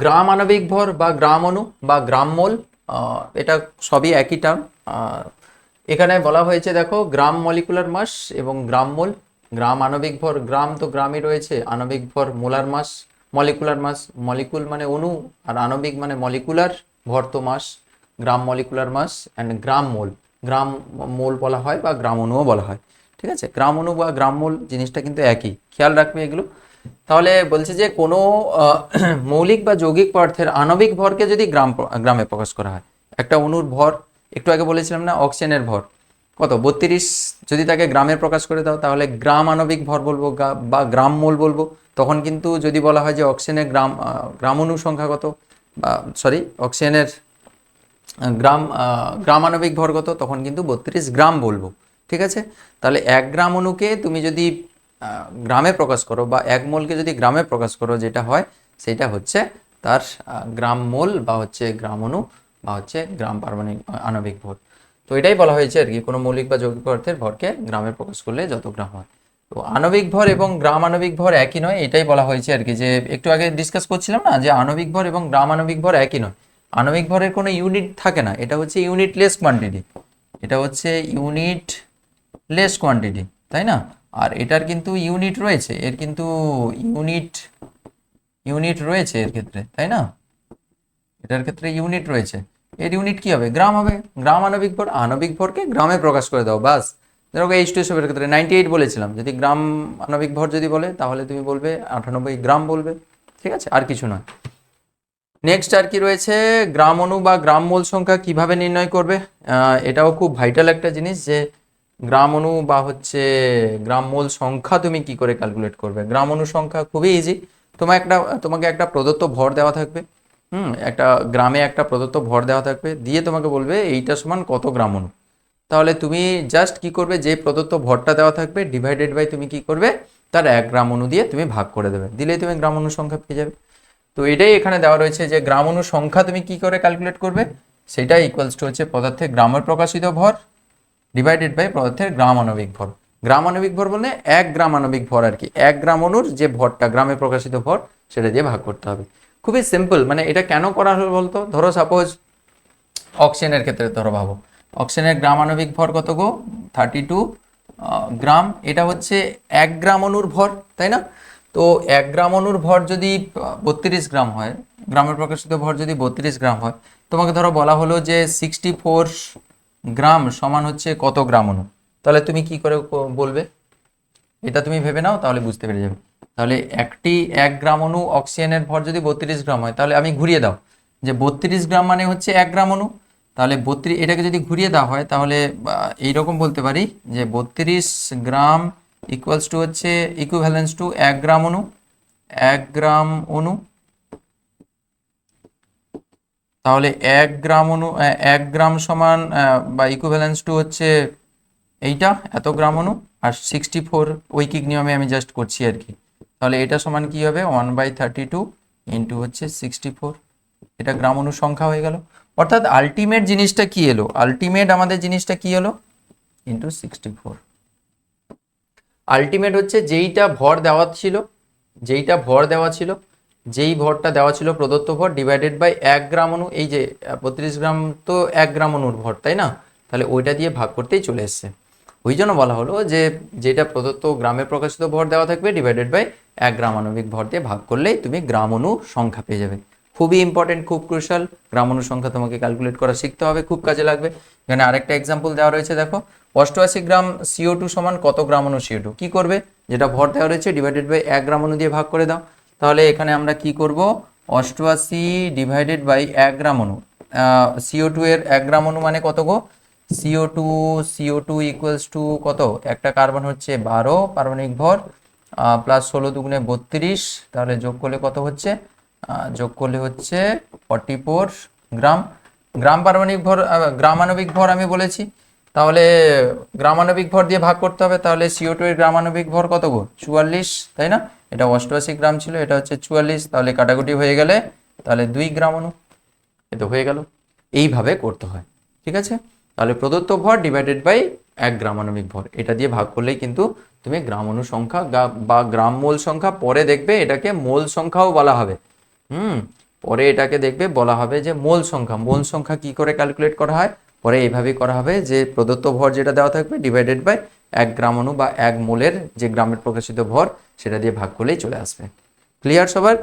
গ্রাম আণবিক ভর বা গ্রাম অণু বা গ্রাম মোল এটা সবই একই টার্ম এখানে বলা হয়েছে, দেখো, গ্রাম মলিকুলার মাস এবং গ্রাম মোল গ্রাম আণবিক ভর গ্রাম তো গ্রামই রয়েছে, আণবিক ভর molar mass molecular mass molecule মানে অণু আর আণবিক মানে মলিকুলার ভর তো mass gram molecular mass and gram mole gram mole বলা হয় বা গ্রাম অণুও বলা হয়, ঠিক আছে? গ্রাম অণু বা গ্রাম মোল জিনিসটা কিন্তু একই। খেয়াল রাখবে এগুলো। তাহলে বলছে যে কোনো মৌলিক বা যৌগিক পদার্থের আণবিক ভরকে যদি গ্রাম, গ্রামে প্রকাশ করা হয়, একটা অণুর ভর, একটু আগে বলেছিলাম না, অক্সিজেনের ভর, কত, বত্রিশ, যদি তাকে গ্রামে প্রকাশ করে দাও, তাহলে গ্রাম আণবিক ভর বলব বা গ্রাম মোল বলব, তখন কিন্তু যদি বলা হয় যে অক্সিজেনের গ্রাম গ্রাম অণু সংখ্যা কত, বা সরি অক্সিজেনের গ্রাম গ্রাম আণবিক ভর কত, তখন কিন্তু বত্রিশ গ্রাম বলব, ঠিক আছে? তাহলে এক গ্রাম অণুকে তুমি যদি গ্রামে প্রকাশ করো বা এক মোলকে যদি গ্রামে প্রকাশ করো, যেটা হয়, সেটা হচ্ছে তার গ্রাম মোল বা হচ্ছে গ্রাম অণু বা হচ্ছে গ্রাম পারমাণবিক, আণবিক ভর। তো এটাই বলা হয়েছে আর কি, কোনো মৌলিক বা যৌগিক পদার্থের ভরকে গ্রামে প্রকাশ করলে যত গ্রাম হয়। তো আণবিক ভর এবং গ্রাম আণবিক ভর একই নয়, এটাই বলা হয়েছে আর কি, যে একটু আগে ডিসকাস করছিলাম না, যে আণবিক ভর এবং গ্রাম আণবিক ভর একই নয়। আণবিক ভরের কোনো ইউনিট থাকে না, এটা হচ্ছে ইউনিট লেস কোয়ান্টিটি এটা হচ্ছে ইউনিট লেস কোয়ান্টিটি তাই না? আর এটার কিন্তু ইউনিট রয়েছে, এর কিন্তু ইউনিট ইউনিট রয়েছে এর ক্ষেত্রে, তাই না? এটার ক্ষেত্রে ইউনিট রয়েছে। এর ইউনিট কি হবে? গ্রাম হবে। গ্রাম আণবিক ভর, আণবিক ভরকে গ্রামে প্রকাশ করে দাও বাস ধরো এইচ টু এসবের ক্ষেত্রে নাইনটি এইট বলেছিলাম, যদি গ্রাম আণবিক ভর যদি বলে, তাহলে তুমি বলবে আটানব্বই গ্রাম বলবে, ঠিক আছে? আর কিছু নয়। নেক্সট আর কি রয়েছে? গ্রাম অণু বা গ্রাম মোল সংখ্যা কীভাবে নির্ণয় করবে? এটাও খুব ভাইটাল একটা জিনিস যে গ্রাম অণু বা হচ্ছে গ্রাম সংখ্যা তুমি কি করে ক্যালকুলেট করবে? গ্রাম অণু সংখ্যা খুবই ইজি তোমার একটা, তোমাকে একটা প্রদত্ত ভর দেওয়া থাকবে। হুম, একটা গ্রামে একটা প্রদত্ত ভর দেওয়া থাকবে। দিয়ে তোমাকে বলবে এইটা সমান কত গ্রাম অণু তাহলে তুমি জাস্ট কি করবে? যে প্রদত্ত ভরটা দেওয়া থাকবে ডিভাইডেড বাই তুমি কি করবে? তার এক গ্রাম অণু দিয়ে তুমি ভাগ করে দেবে। দিলেই তুমি গ্রাম অণু সংখ্যা পেয়ে যাবে। তো এটাই এখানে দেওয়া রয়েছে যে গ্রাম অণু সংখ্যা তুমি কি করে ক্যালকুলেট করবে? সেটা ইকুয়ালস টু হচ্ছে পদার্থের গ্রামের প্রকাশিত ভর। ডিভাইডেড বাই পদার্থের গ্রাম আণবিক ভর। গ্রাম আণবিক ভর বললে এক গ্রাম আণবিক ভর আর কি। এক গ্রাম অণুর যে ভরটা, গ্রামে প্রকাশিত ভর, সেটা দিয়ে ভাগ করতে হবে। খুবই সিম্পল মানে এটা কেন করা হলো বলতো? ধরো সাপোজ অক্সিজেনের ক্ষেত্রে ধরো ভাবো। অক্সিজেনের গ্রাম আণবিক ভর কত গো? Thirty two gram. এটা হচ্ছে এক গ্রাম অনুর ভর, তাই না? তো এক গ্রাম অণুর ভর যদি বত্রিশ গ্রাম হয় গ্রামের প্রকাশিত ভর যদি বত্রিশ গ্রাম হয়, তোমাকে ধরো বলা হলো যে সিক্সটি ফোর গ্রাম সমান হচ্ছে কত গ্রাম অণু তাহলে তুমি কি করে বলবে? এটা তুমি ভেবে নাও, তাহলে বুঝতে পেরে যাবে। তাহলে একটি এক গ্রাম অণু অক্সিজেনের ভর যদি বত্রিশ গ্রাম হয়, তাহলে আমি ঘুরিয়ে দাও। যে বত্রিশ গ্রাম মানে হচ্ছে এক গ্রাম অণু তাহলে বত্রিশ এটাকে যদি ঘুরিয়ে দেওয়া হয়, তাহলে এইরকম বলতে পারি যে বত্রিশ গ্রাম ইকুয়ালস টু হচ্ছে ইকুইভ্যালেন্স টু এক গ্রাম অণু এক গ্রাম অণু তাহলে এক গ্রাম অনু এক গ্রাম সমান বা ইকুইভ্যালেন্স টু হচ্ছে এইটা, এত গ্রাম অনু, আর সিক্সটি ফোর ঐকিক নিয়মে আমি জাস্ট করছি আর কি। তাহলে এটা সমান কি হবে? One by thirty two into হচ্ছে সিক্সটি ফোর এটা গ্রাম অনু সংখ্যা হয়ে গেল। অর্থাৎ আলটিমেট জিনিসটা কি এলো? আলটিমেট আমাদের জিনিসটা কি এলো? ইন্টু সিক্সটি ফোর আলটিমেট হচ্ছে যেইটা ভর দেওয়া ছিল, যেইটা ভর দেওয়া ছিল যেই ভরটা দেওয়া ছিল প্রদত্ত ভর ডিভাইডেড বাই এক গ্রাম অণু এই যে বত্রিশ গ্রাম তো এক গ্রাম অণুর ভর, তাই না? তাহলে ওইটা দিয়ে ভাগ করতেই চলে এসছে। ওই জন্য বলা হলো যে, যেটা প্রদত্ত গ্রামে প্রকাশিত ভর দেওয়া থাকবে ডিভাইডেড বাই এক গ্রাম আণবিক ভর দিয়ে ভাগ করলেই তুমি গ্রাম অণু সংখ্যা পেয়ে যাবে। খুবই ইম্পর্টেন্ট খুব ক্রুশাল গ্রাম অণু সংখ্যা তোমাকে ক্যালকুলেট করা শিখতে হবে, খুব কাজে লাগবে। এখানে আরেকটা এক্সাম্পল দেওয়া রয়েছে, দেখো। অষ্টআশি গ্রাম সিও টু সমান কত গ্রাম অণু সিও টু কী করবে? যেটা ভর দেওয়া রয়েছে ডিভাইডেড বাই এক গ্রাম অনু দিয়ে ভাগ করে দাও। তাহলে এখানে আমরা কি করব? অষ্টআশি ডিভাইডেড বাই এক গ্রাম অণু সিও টু এর এক গ্রাম অণু মানে কত গো? CO two CO two equals to কত? একটা কার্বন হচ্ছে বারো, পারমাণবিক ভর প্লাস ষোলো দুগুণে বত্রিশ, তাহলে যোগ করলে কত হচ্ছে? যোগ করলে হচ্ছে ফর্টি ফোর গ্রাম। গ্রাম পারমাণবিক ভর গ্রামাণবিক ভর আমি বলেছি। তাহলে গ্রামাণবিক ভর দিয়ে ভাগ করতে হবে, তাহলে সিও টু এর গ্রামাণবিক ভর কত গো চুয়াল্লিশ, তাই না? এটা অষ্টআশি গ্রাম ছিল, এটা হচ্ছে চুয়াল্লিশ, তাহলে কাটাকুটি হয়ে গেলে তাহলে দুই গ্রাম অণু এ তো হয়ে গেল। এইভাবে করতে হয়, ঠিক আছে? তাহলে প্রদত্ত ভর ডিভাইডেড বাই এক গ্রাম আণবিক ভর, এটা দিয়ে ভাগ করলেই কিন্তু তুমি গ্রাম অণু সংখ্যা বা গ্রাম মোল সংখ্যা পরে দেখবে এটাকে মোল সংখ্যাও বলা হবে। হুম, পরে এটাকে দেখবে বলা হবে যে মোল সংখ্যা মোল সংখ্যা কি করে ক্যালকুলেট করা হয়? পরে এইভাবেই করা হবে যে প্রদত্ত ভর যেটা দেওয়া থাকবে ডিভাইডেড বাই এক গ্রাম অনু বা এক মোলের যে গ্রামের প্রকাশিত ভর, সেটা দিয়ে ভাগ করলেই চলে আসবে। ক্লিয়ার সবার?